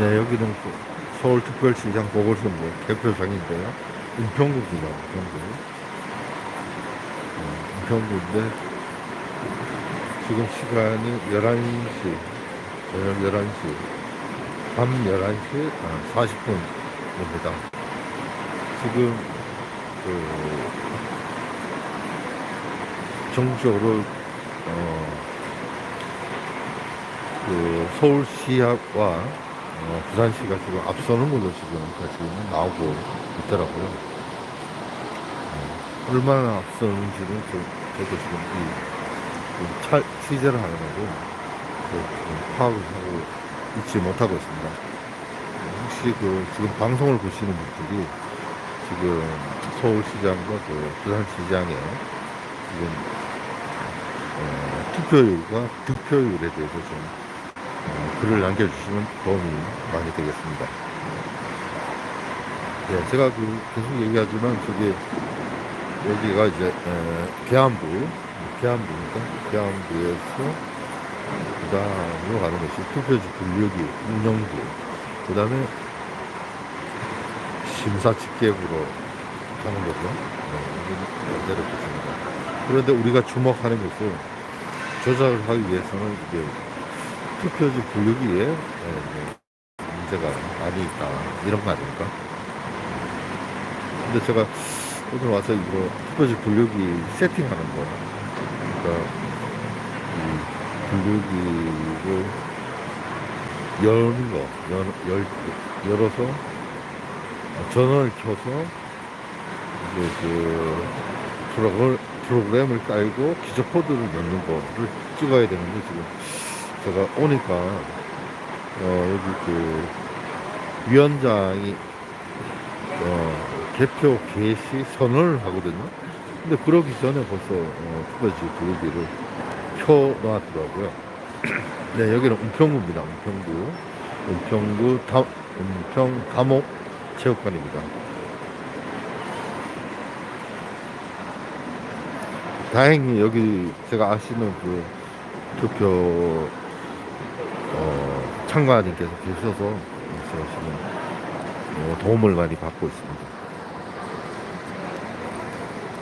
네, 여기는 그 서울특별시장 보궐선거 개표장인데요. 은평구입니다, 은평구. 어, 은평구인데, 지금 시간이 11시, 저녁 11시, 밤 11시 아, 40분입니다. 지금, 그, 전국적으로, 어, 그 서울시와 어, 부산시가 지금 앞서는 걸로 지금 지금 나오고 있더라고요. 어, 얼마나 앞서는지는 저, 저도 지금 이, 그 차, 취재를 하는 거고 그, 파악을 하고 있지 못하고 있습니다. 어, 혹시 그 지금 방송을 보시는 분들이 지금 서울시장과 그 부산시장의 지금 어, 투표율과 득표율에 대해서 좀 어, 글을 남겨주시면 도움이 많이 되겠습니다. 네, 제가 그 계속 얘기하지만 저기 여기가 이제 에, 계안부, 계안부니까 계안부에서 그 다음으로 가는 것이 투표지 분류기, 운영부, 그 다음에 심사 집계부로 가는 거죠. 네, 보십니다. 그런데 우리가 주목하는 것은 조작을 하기 위해서는 이게 투표지 분류기에 예, 이제 문제가 많이 있다 이런 거 아닙니까? 근데 제가 오늘 와서 이거 투표지 분류기 세팅하는 거 그러니까 이 분류기를 여는 거 열, 열, 열어서 전원을 켜서 이제 그 프로그램, 프로그램을 깔고 기저 코드를 넣는 거를 찍어야 되는데 지금 제가 오니까 어, 여기 그 위원장이 어, 개표 개시 선언을 하거든요. 근데 그러기 전에 벌써 어, 투표지 부르기를 켜놓았더라고요. 네, 여기는 은평구입니다. 은평구. 은평구 다, 은평 감옥 체육관입니다. 다행히 여기 제가 아시는 그 투표 어, 참가님께서 계셔서 제가 지금 어, 도움을 많이 받고 있습니다.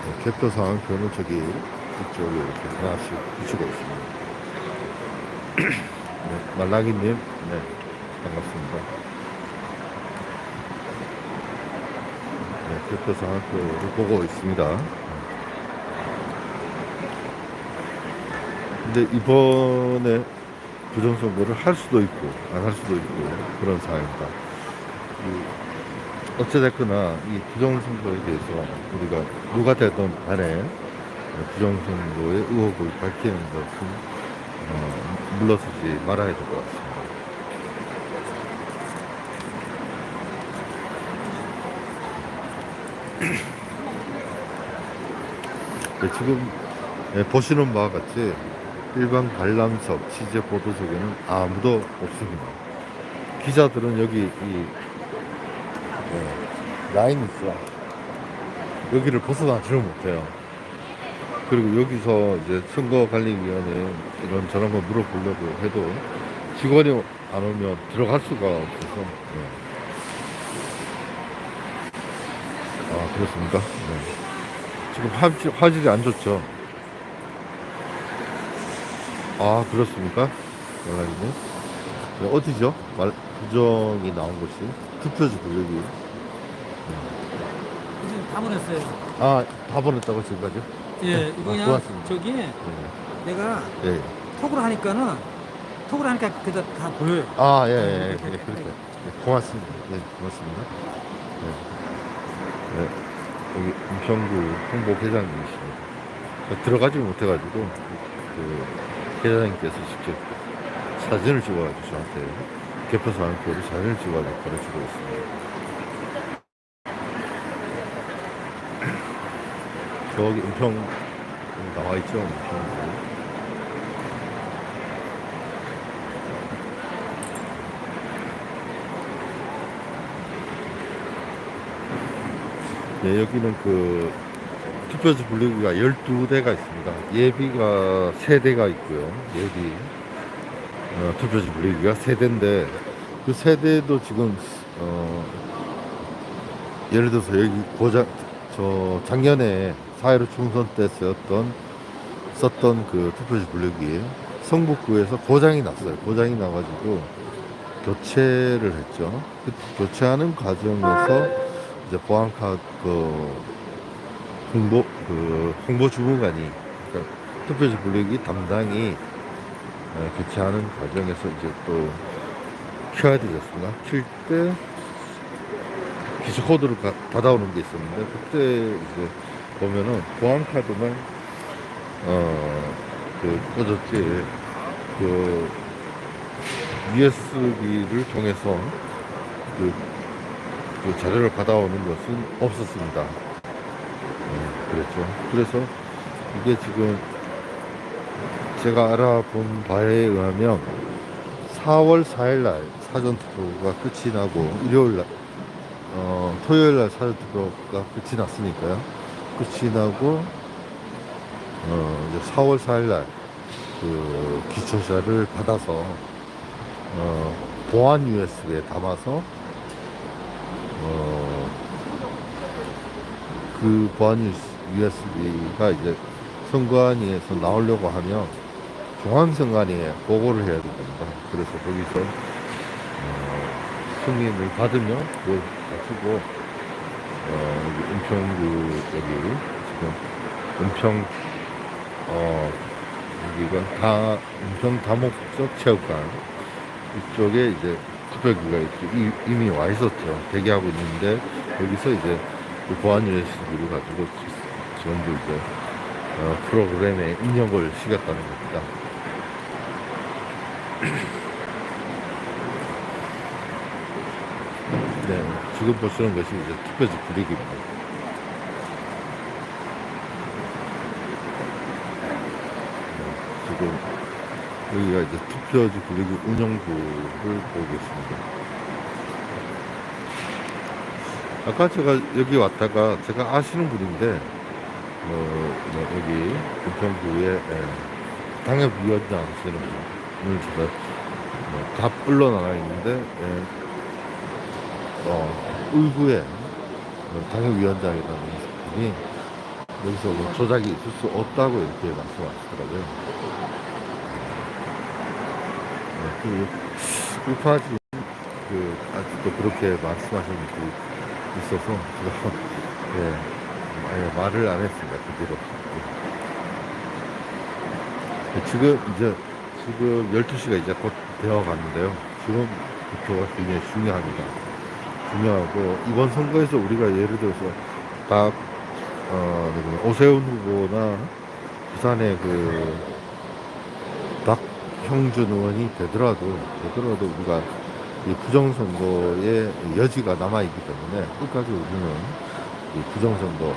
네, 개표 상황표는 저기 이쪽에 이렇게 하나씩 붙이고 있습니다. 네, 말랑이님, 네, 반갑습니다. 네, 개표 상황표를 보고 있습니다. 근데 이번에 부정선거를 할 수도 있고 안 할 수도 있고 그런 상황입니다. 이 어찌됐거나 이 부정선거에 대해서 우리가 누가 되든 간에 부정선거의 의혹을 밝히는 것은 어, 물러서지 말아야 될 것 같습니다. 네, 지금 예, 보시는 바와 같이 일반 관람석, 취재 보도석에는 아무도 없습니다. 기자들은 여기 이 예, 라인이 있어. 여기를 벗어나지를 못해요. 그리고 여기서 이제 선거관리위원회 이런 저런 거 물어보려고 해도 직원이 안 오면 들어갈 수가 없어서. 예. 아, 그렇습니까? 네. 지금 화질, 화질이 안 좋죠? 아 그렇습니까? 연락이네. 네, 어디죠? 말, 부정이 나온 곳이 투표지 구역이. 지금 다 보냈어요. 아, 다 보냈다고 지금까지? 예, 이거 아, 그냥 고맙습니다. 저기 네. 내가 예. 톡으로 하니까는 톡으로 하니까 그다 다 보여요. 아, 예, 예, 예, 예, 그렇게. 네, 고맙습니다. 네, 고맙습니다. 네. 네. 여기 은평구 홍보회장님이십니다. 들어가지 못해가지고, 그, 회장님께서 직접 사진을 찍어가지고 저한테 개표소 안표를 사진을 찍어가지고 보내주고 있습니다. 저기 은평 나와 있죠, 은평구. 네, 여기는 그 투표지 분류기가 12대가 있습니다. 예비가 3대가 있고요. 예비 어, 투표지 분류기가 3대인데 그 세대도 지금 어 예를 들어서 여기 고장 저 작년에 4.15 총선 때 썼던 썼던 그 투표지 블록이 성북구에서 고장이 났어요. 고장이 나가지고 교체를 했죠. 그 교체하는 과정에서 이제 보안카 그 홍보 그 홍보 주무관이 그러니까 투표지 블록이 담당이 어, 교체하는 과정에서 이제 또 켜야 되겠습니다. 킬때 기초 코드를 가- 받아오는 게 있었는데 그때 이제 보면은 보안 카드만 어그 꽂았지 그 USB를 통해서 그, 그 자료를 받아오는 것은 없었습니다. 네, 그랬죠. 그래서 이게 지금 제가 알아본 바에 의하면 4월 4일 날 사전 투표가 끝이 나고 일요일 날 어, 토요일 날 사전 투표가 끝이 났으니까요. 끝이 나고 어, 이제 4월 4일 날그 기초자를 받아서 어, 보안 USB에 담아서 어, 그 보안 USB 가 이제 선관위에서 나오려고 하면 중앙선관위에 보고를 해야 됩니다. 그래서 거기서 어, 승인을 받으면 그걸 가지고 어, 은평구 여기 지금 은평 어 여기가 다 은평 다목적 체육관 이쪽에 이제 투표기가 이미 와 있었죠. 대기하고 있는데 여기서 이제 그 보안 USB를 가지고 이제 어, 프로그램에 입력을 시켰다는 겁니다. 네, 지금 보시는 것이 이제 투표지 분위기입니다. 네, 지금 여기가 이제 투표지 분위기 운영부를 보고 계십니다. 아까 제가 여기 왔다가 제가 아시는 분인데 여기 은평구의 예, 당협위원장 하시는 분을 제가 뭐갑 흘러나가 있는데 예, 어, 의구의 당협위원장이라는 분이 여기서 뭐 조작이 있을 수 없다고 이렇게 말씀하시더라고요. 네, 그 우파지 그 아직도 그렇게 말씀하시는 분이 있어서 제가 예, 아예 말을 안 했습니다. 그 뒤로. 예. 지금 이제 지금 12시가 이제 곧 되어 가는데요. 지금부터가 굉장히 중요합니다. 중요하고 이번 선거에서 우리가 예를 들어서 박 어, 오세훈 후보나 부산의 그 박형준 의원이 되더라도 되더라도 우리가 이 부정선거의 여지가 남아있기 때문에 끝까지 우리는 이 부정선거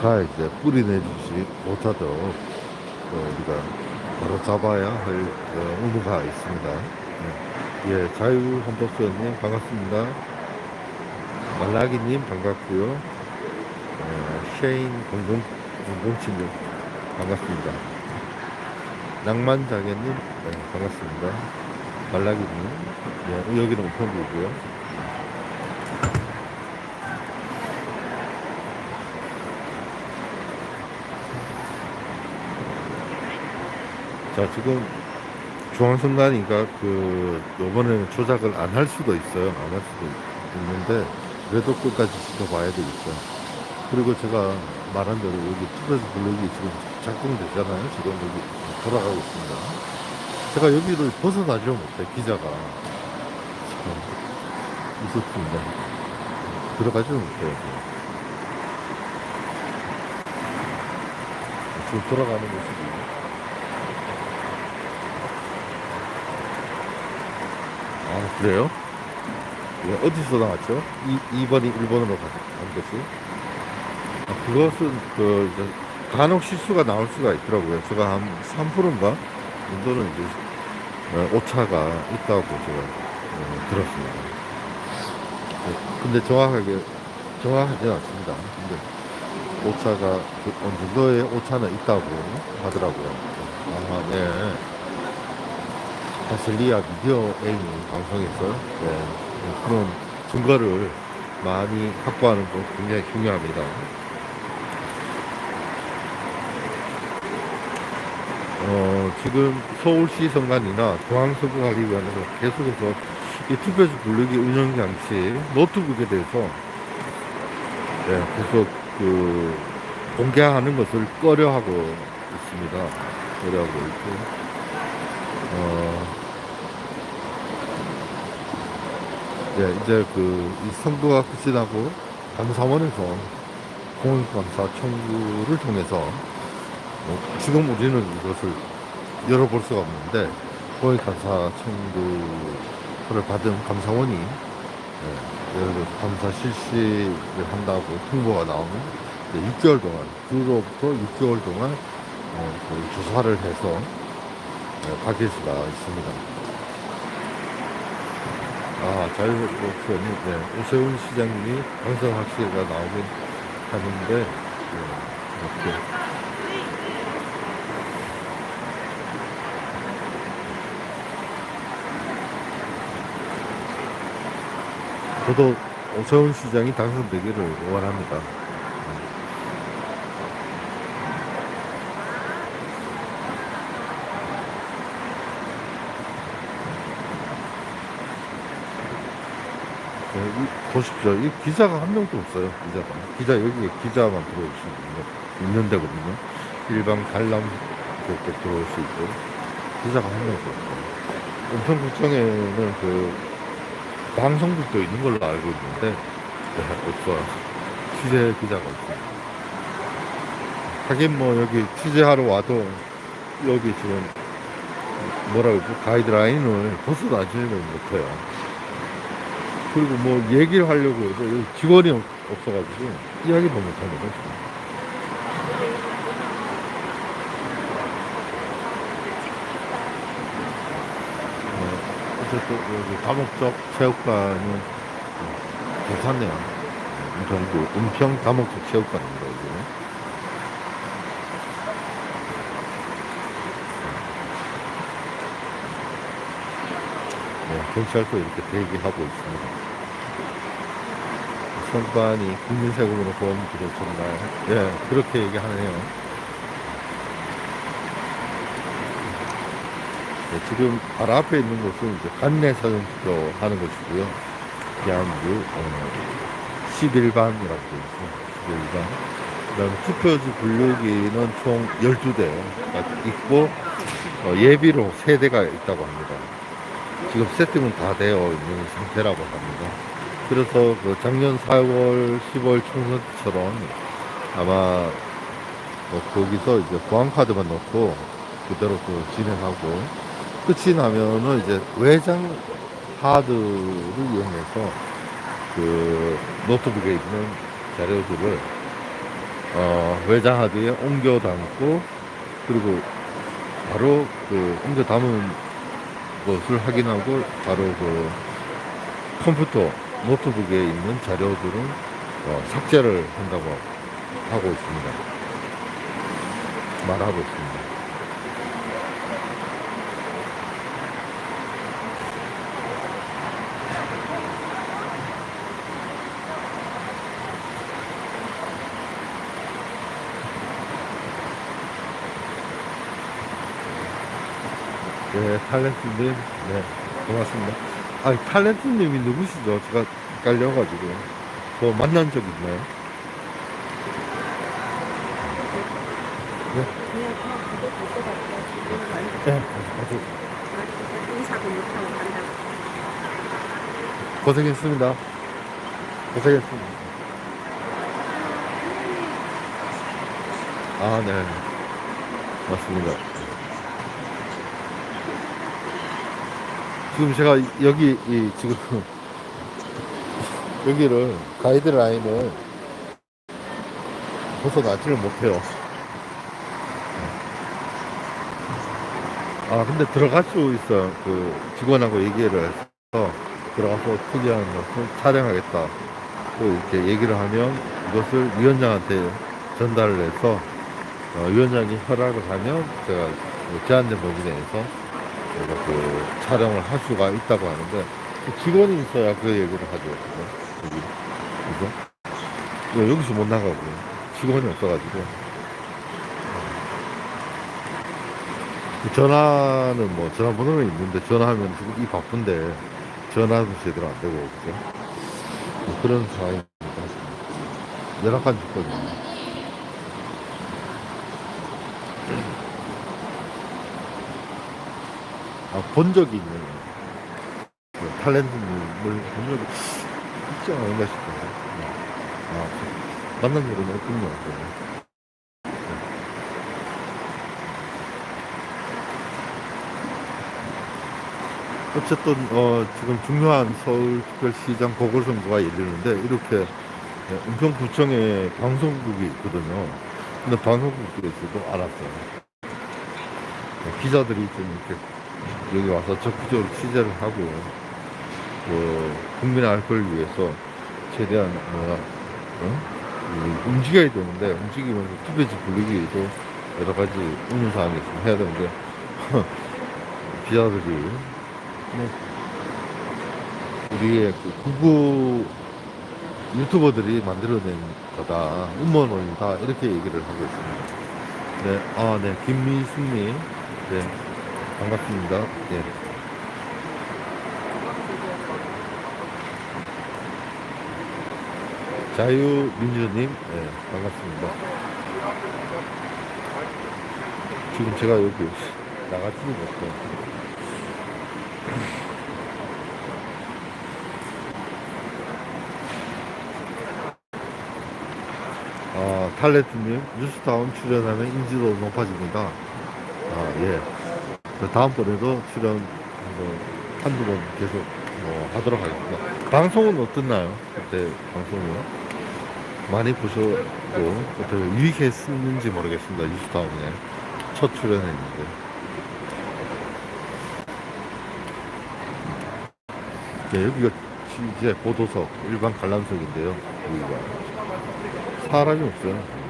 가 이제 뿌리내주지 못하도록 어, 우리가 바로 잡아야 할 어, 의무가 있습니다. 네. 예, 자유헌법수연님 반갑습니다. 말라기님 반갑고요. 어, 쉐인 00, 007님 반갑습니다. 낭만자개님 네, 반갑습니다. 말라기님 예, 여기는 우편부고요. 자 지금 중앙선관위가 그 요번에는 조작을 안 할 수도 있어요. 안 할 수도 있는데 그래도 끝까지 지켜봐야 되겠죠. 그리고 제가 말한 대로 여기 투표지 블록이 지금 작동되잖아요. 지금 여기 돌아가고 있습니다. 제가 여기를 벗어나지 못해 기자가 지금 있었습니다. 들어가지 못해요. 지금. 돌아가는 모습이 아 그래요? 예, 어디서 나왔죠? 이, 2번이 1번으로 간, 간 것이 아, 그것은 그 이제 간혹 실수가 나올 수가 있더라고요 제가 한 3%인가 정도는 이제 어, 오차가 있다고 제가 어, 들었습니다 예, 근데 정확하게 정확하지는 않습니다 근데 오차가 그 어느 정도의 오차는 있다고 하더라고요 아 네. 바실리아 미디어 A이 방송에서 네, 그런 증거를 많이 확보하는 것 굉장히 중요합니다. 어, 지금 서울시 선관이나 중앙선거관리위원회에서 계속해서 이 투표지 분류기 운영 장치 노트북에 대해서 네, 계속 그 공개하는 것을 꺼려하고 있습니다. 꺼려하고 있고 어, 네, 이제 그, 이 선거가 끝이 나고, 감사원에서 공익감사 청구를 통해서, 어, 지금 우리는 이것을 열어볼 수가 없는데, 공익감사 청구를 받은 감사원이, 네, 예를 들어서 감사 실시를 한다고 통보가 나오면, 이제 6개월 동안, 그로부터 6개월 동안, 어, 그 조사를 해서, 네, 받을 수가 있습니다. 아, 자유롭션이, 네, 오세훈 시장님이 당선 확실가 나오긴 하는데, 네, 이렇게. 저도 오세훈 시장이 당선되기를 원합니다. 네, 이- 보십시오. 이 기자가 한 명도 없어요. 기자가. 기자, 여기에 기자만 들어올 수 있는, 있는 데거든요. 일반 관람 그렇게 들어올 수 있고. 기자가 한 명도 없어요. 은평구청에는 그, 방송국도 있는 걸로 알고 있는데, 네, 없어요. 취재 기자가 없어요. 하긴 뭐, 여기 취재하러 와도, 여기 지금, 뭐라고, 그 가이드라인을 벗어나지는 못해요. 그리고 뭐 얘기를 하려고 해도 여기 직원이 없- 없어가지고 이야기도 못하는 거죠. 어, 어쨌든 여기 다목적 체육관은 괜찮네요. 은평구 은평 다목적 체육관입니다. 여기는. 네, 경찰도 이렇게 대기하고 있습니다. 선관이 국민 세금으로 보험 들어줬나요? 예, 그렇게 얘기하네요. 네, 지금 바로 앞에 있는 곳은 이제 관내 사전투표 하는 곳이고요. 대한민국 어, 11반이라고 되어 있어요. 11반. 그 다음에 투표지 분류기는 총 12대 있고 어, 예비로 3대가 있다고 합니다. 지금 세팅은 다 되어 있는 상태라고 합니다. 그래서 그 작년 4월, 10월 총선처럼 아마 뭐 거기서 이제 보안카드만 넣고 그대로 또 진행하고 끝이 나면은 이제 외장 하드를 이용해서 그 노트북에 있는 자료들을 어 외장 하드에 옮겨 담고 그리고 바로 그 옮겨 담은 것을 확인하고 바로 그 컴퓨터 노트북에 있는 자료들은 어, 삭제를 한다고 하고 있습니다. 말하고 있습니다. 네, 탤런트님, 네, 고맙습니다. 아, 탤런트님이 누구시죠? 제가 헷갈려가지고. 저 만난 적 있나요? 네, 간다고. 고생했습니다. 고생했습니다. 아, 네. 맞습니다. 지금 제가 여기, 이, 지금, 여기를, 가이드라인을 벗어나지를 못해요. 아, 근데 들어갈 수 있어요. 그, 직원하고 얘기를 해서 들어가서 특이한 것을 촬영하겠다. 또 이렇게 얘기를 하면 이것을 위원장한테 전달을 해서 어, 위원장이 허락을 하면 제가 뭐 제한된 범위 내에서 제가 그 촬영을 할 수가 있다고 하는데 그 직원이 있어야 그 얘기를 하죠. 여기 그죠? 예, 여기서 못 나가고 직원이 없어가지고 그 전화는 뭐 전화번호는 있는데 전화하면 이 바쁜데 전화도 제대로 안 되고 그죠? 뭐 그런 상황입니다. 열악한 조건입니다. 아, 본 적이 있는 그 탤런트님을 본 적이 있지 않은가 싶어요. 네. 아, 만난 적은 없군요. 네. 어쨌든 어, 지금 중요한 서울특별시장 보궐선거가 열리는데 이렇게 네, 은평구청에 방송국이 있거든요. 근데 방송국에서도 알았어요. 네, 기자들이 좀 이렇게 여기 와서 적극적으로 취재를 하고 그 국민의 알걸 위해서 최대한 어? 이 움직여야 되는데 움직이면서 투표지 불리기도 여러 가지 운영 사항이 있으면 해야 되는데 기자들이. 뭐 우리의 그 구구 유튜버들이 만들어낸 거다. 음모론이다. 이렇게 얘기를 하고 있습니다. 네, 아, 네, 김미숙님, 네, 반갑습니다. 네. 자유민주님, 네, 반갑습니다. 지금 제가 여기 나가지도 못해요. 아, 탈레트님, 뉴스타운 출연하면 인지도 높아집니다. 아, 예. 그 다음번에도 출연 뭐, 한두 번 계속 뭐 하도록 하겠습니다. 방송은 어땠나요? 그때 방송이요? 많이 보셨고, 어떻게 유익했는지 모르겠습니다. 뉴스타운에. 첫 출연했는데. 네, 여기가 이제 보도석, 일반 관람석인데요. 여기가. 사람이 없어요.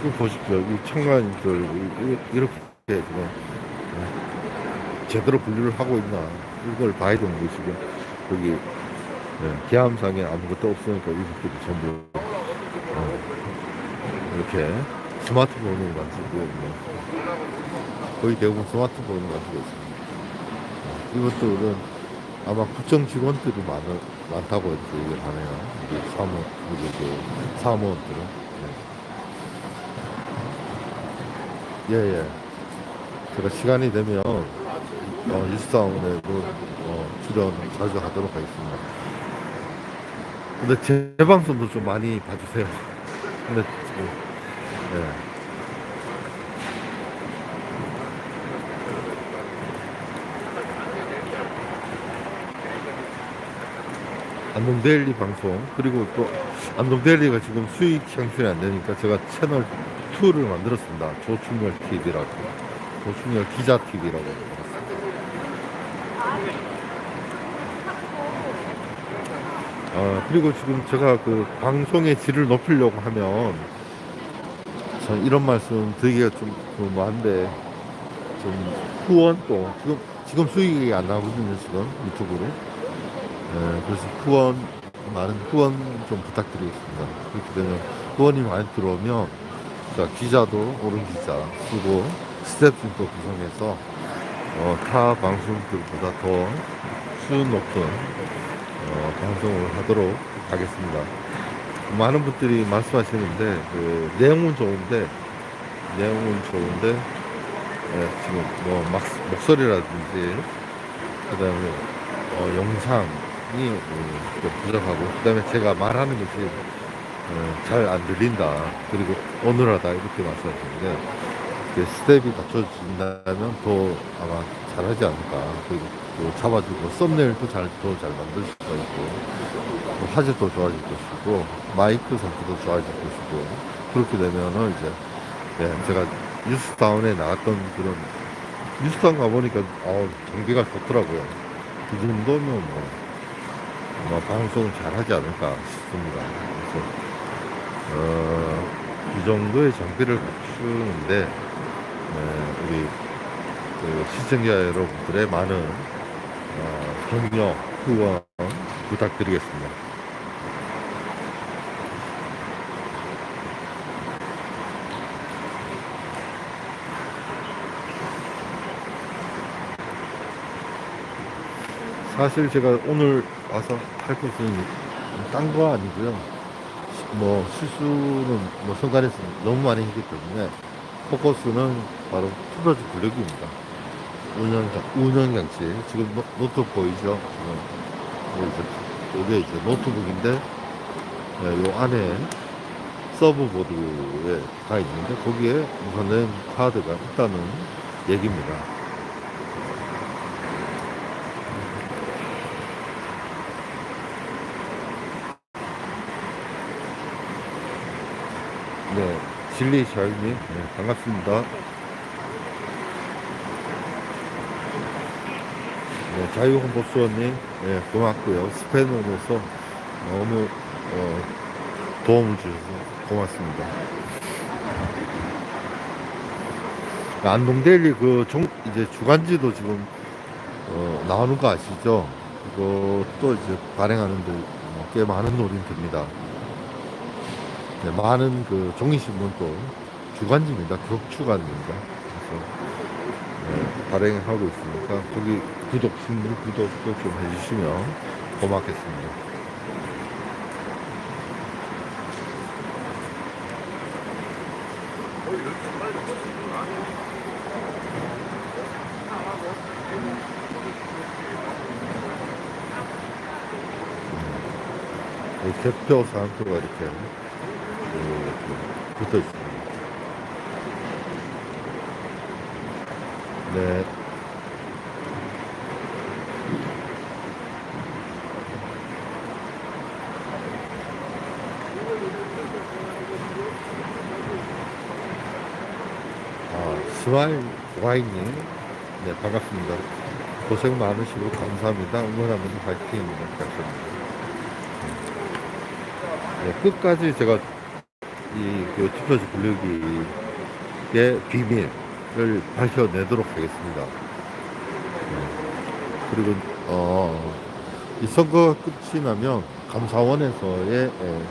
이거 보십시오. 이 청관들 이- 이렇게 지금 네, 제대로 분류를 하고 있나 이걸 봐야 되는 것이고 여기 네, 계암상에 아무것도 없으니까 이것들이 전부 어, 이렇게 스마트폰을 가지고 뭐 거의 대부분 스마트폰을 가지고 있습니다. 이것들은 아마 구청 직원들이 많, 많다고 이렇게 얘기를 하네요. 사무, 사무원들은. 예, 예. 제가 시간이 되면, 어, 일사원에도, 어, 출연 자주 하도록 하겠습니다. 근데 제 방송도 좀 많이 봐주세요. 근데, 지금, 예. 안동데일리 방송 그리고 또 안동데일리가 지금 수익 창출이 안 되니까 제가 채널 2를 만들었습니다. 조충열 TV라고 조충열 기자 TV라고 아 그리고 지금 제가 그 방송의 질을 높이려고 하면 전 이런 말씀 드리기가 좀 그뭐한데 좀 후원도 지금 지금 수익이 안 나거든요 지금 유튜브로 네, 그래서 후원, 많은 후원 좀 부탁드리겠습니다. 그렇게 되면 후원이 많이 들어오면, 자, 기자도 옳은 기자 쓰고, 스태프도 구성해서, 어, 타 방송들보다 더 수준 높은, 어, 방송을 하도록 하겠습니다. 많은 분들이 말씀하시는데, 그, 내용은 좋은데, 내용은 좋은데, 예, 지금 뭐, 막, 목소리라든지, 그 다음에, 어, 영상이 음, 좀 부족하고 그다음에 제가 말하는 것이 어, 잘 안 들린다 그리고 어눌하다 이렇게 말씀하시는데 그 스텝이 갖춰진다면 더 아마 잘하지 않을까 그리고 또 잡아주고 썸네일도 잘 더 잘 만들 수가 있고 또 화질도 좋아질 것이고 마이크 상태도 좋아질 것이고 그렇게 되면은 이제 예, 제가 뉴스타운에 나갔던 그런 뉴스타운 가보니까 어, 경비가 좋더라고요. 그 정도면 뭐, 아마 방송을 잘 하지 않을까 싶습니다. 그래서, 어, 이 정도의 장비를 갖추는데 네, 우리 그 시청자 여러분들의 많은 어, 격려 후원 부탁드리겠습니다. 사실 제가 오늘 와서 할 것은 딴 거 아니고요. 뭐 실수는 뭐 순간에서 너무 많이 했기 때문에 포커스는 바로 투더지 블랙입니다. 운영 운영 장치 지금 노, 노트북 보이죠? 지금 뭐 이게 이제 노트북인데 네, 요 안에 서브보드에 가 있는데 거기에 무선된 카드가 있다는 얘기입니다. 네, 진리 자유님 네, 반갑습니다. 네, 자유홍보수원님 네, 고맙고요. 스페너로서 너무 어, 도움을 주셔서 고맙습니다. 안동데일리 그 종, 이제 주간지도 지금 어, 나오는 거 아시죠? 그것도 이제 발행하는데 뭐꽤 많은 노력이 듭니다. 네, 많은 그 종이신문도 주간지입니다. 격주간입니다. 그래서 네, 발행하고 있으니까 거기 구독, 신문 구독도 좀 해주시면 고맙겠습니다. 이 대표 사항표가 이렇게 이렇게 붙어 있습니다. 네. 아, 스마일 와인님. 네, 반갑습니다. 고생 많으시고 감사합니다. 응원하면서 화이팅입니다. 감사합니다. 네, 끝까지 제가 이그 투표지 분류기의 비밀을 밝혀내도록 하겠습니다. 네. 그리고 어, 이 선거가 끝이 나면 감사원에서의 에,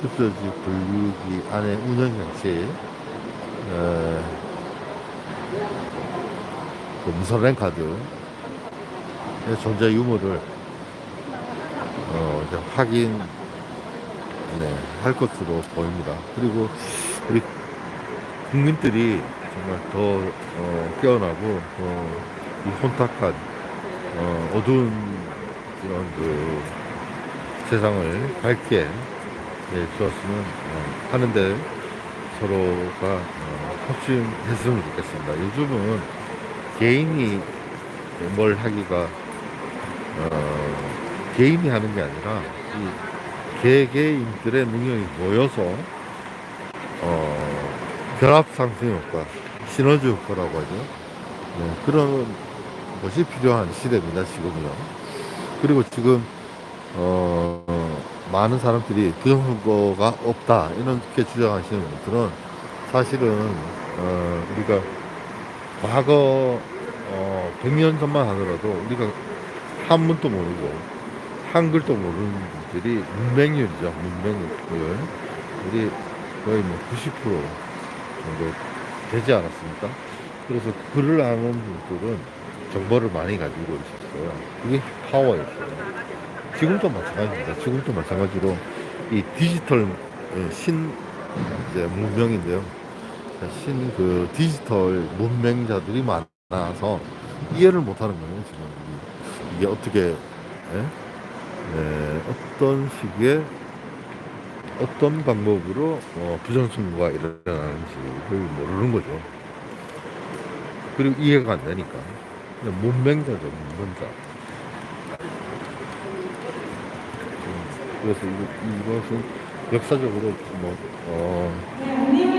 투표지 분류기 안에 운영 장치 에, 그 무선랜 카드의 존재 유무를 어, 확인 네, 할 것으로 보입니다. 그리고 우리 국민들이 정말 더 어, 깨어나고 어, 이 혼탁한 어, 어두운 이런 그 세상을 밝게 네, 주었으면 어, 하는데 서로가 어, 협심했으면 좋겠습니다. 요즘은 개인이 뭘 하기가 어, 개인이 하는 게 아니라 이 개개인들의 능력이 모여서 어, 결합 상승 효과, 시너지 효과라고 하죠. 네, 그런 것이 필요한 시대입니다. 지금요. 그리고 지금 어, 많은 사람들이 부정선거가 없다 이렇게 주장하시는 분들은 사실은 어, 우리가 과거 어, 100년 전만 하더라도 우리가 한문도 모르고 한글도 모르는 분들이 문맹률이죠. 문맹률. 우리 거의 뭐 90% 정도 되지 않았습니까? 그래서 글을 아는 분들은 정보를 많이 가지고 있었어요. 그게 파워였어요. 지금도 마찬가지입니다. 지금도 마찬가지로 이 디지털 예, 신 이제 문명인데요. 신 그 디지털 문맹자들이 많아서 이해를 못하는 거예요. 지금 이게 어떻게 예? 예, 어떤 시기에 어떤 방법으로 어, 부정선거가 일어나는지를 모르는 거죠. 그리고 이해가 안 되니까. 문맹자죠, 문맹자. 음, 그래서 이, 이것은 역사적으로 뭐, 어,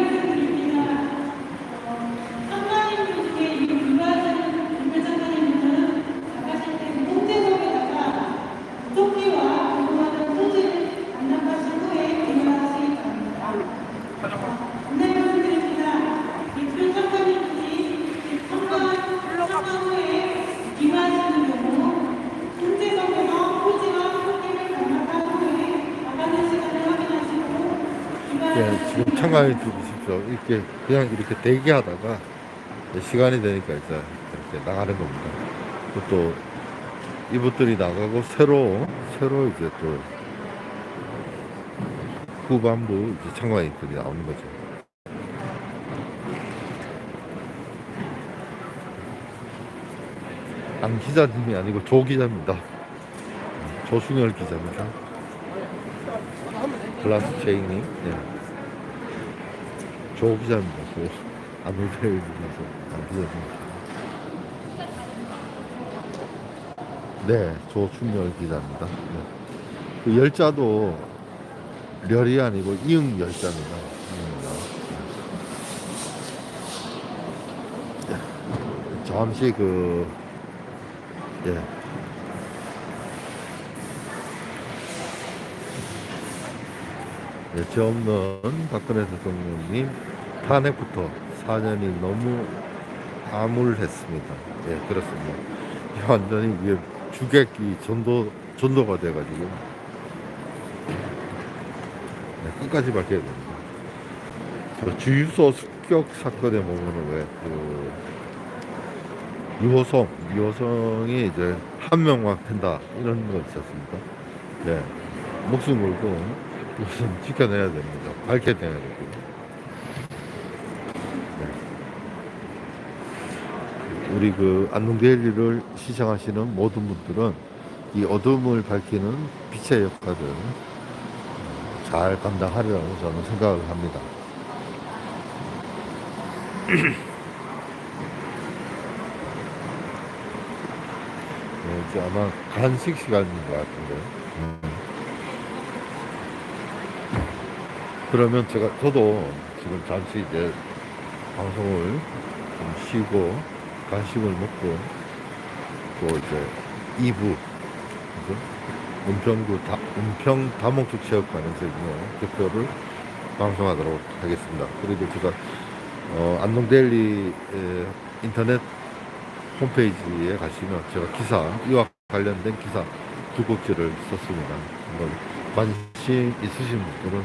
이렇게 그냥 이렇게 대기하다가 시간이 되니까 이제 이렇게 나가는 겁니다. 또 이분들이 나가고 새로 새로 이제 또 후반부 이제 참가인들이 나오는 거죠. 안 기자님이 아니고 조 기자입니다. 조승열 기자입니다. 클라스 체이님, 네. 조 기자입니다. 조 안울배우면서 안 기자님. 네, 조충열 기자입니다. 네. 그 열자도 렬이 아니고 이응 열자입니다. 네. 잠시 그 예. 예, 죄 없는 박근혜 대통령님 탄핵부터 4년이 너무 암울했습니다. 예, 그렇습니다. 완전히 이게 주객이 전도, 전도가 돼가지고, 네, 끝까지 밝혀야 됩니다. 그 주유소 습격 사건에 보면은 왜, 그, 유호성, 유호성이 이제 한 명만 팬다, 이런 거 않습니까? 네. 목숨 걸고, 이것은 지켜내야 됩니다. 밝혀내야. 네. 우리 그 안동데일리를 시청하시는 모든 분들은 이 어둠을 밝히는 빛의 역할을 잘 감당하리라고 저는 생각을 합니다. 네, 아마 간식 시간인 것 같은데. 음. 그러면 제가 저도 지금 잠시 이제 방송을 좀 쉬고 간식을 먹고 또 이제 2부 그죠? 은평구 다, 은평 다목적 체육관에서 있는 대표를 방송하도록 하겠습니다. 그리고 제가 어, 안동데일리 에, 인터넷 홈페이지에 가시면 제가 기사 이와 관련된 기사 두 곡지를 썼습니다. 관심 있으신 분들은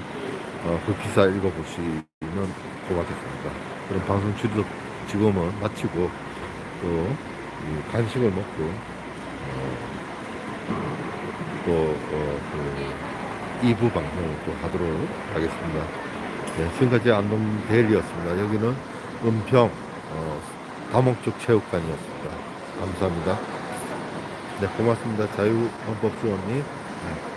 어, 그 기사 읽어보시면 고맙겠습니다. 그럼 방송 출도 지금은 마치고 또이 간식을 먹고 어, 또 어, 그 2부 방송을 또 하도록 하겠습니다. 네, 지금까지 안동 데일리였습니다. 여기는 은평 어, 다목적 체육관이었습니다. 감사합니다. 네, 고맙습니다. 자유헌법 수원님. 네.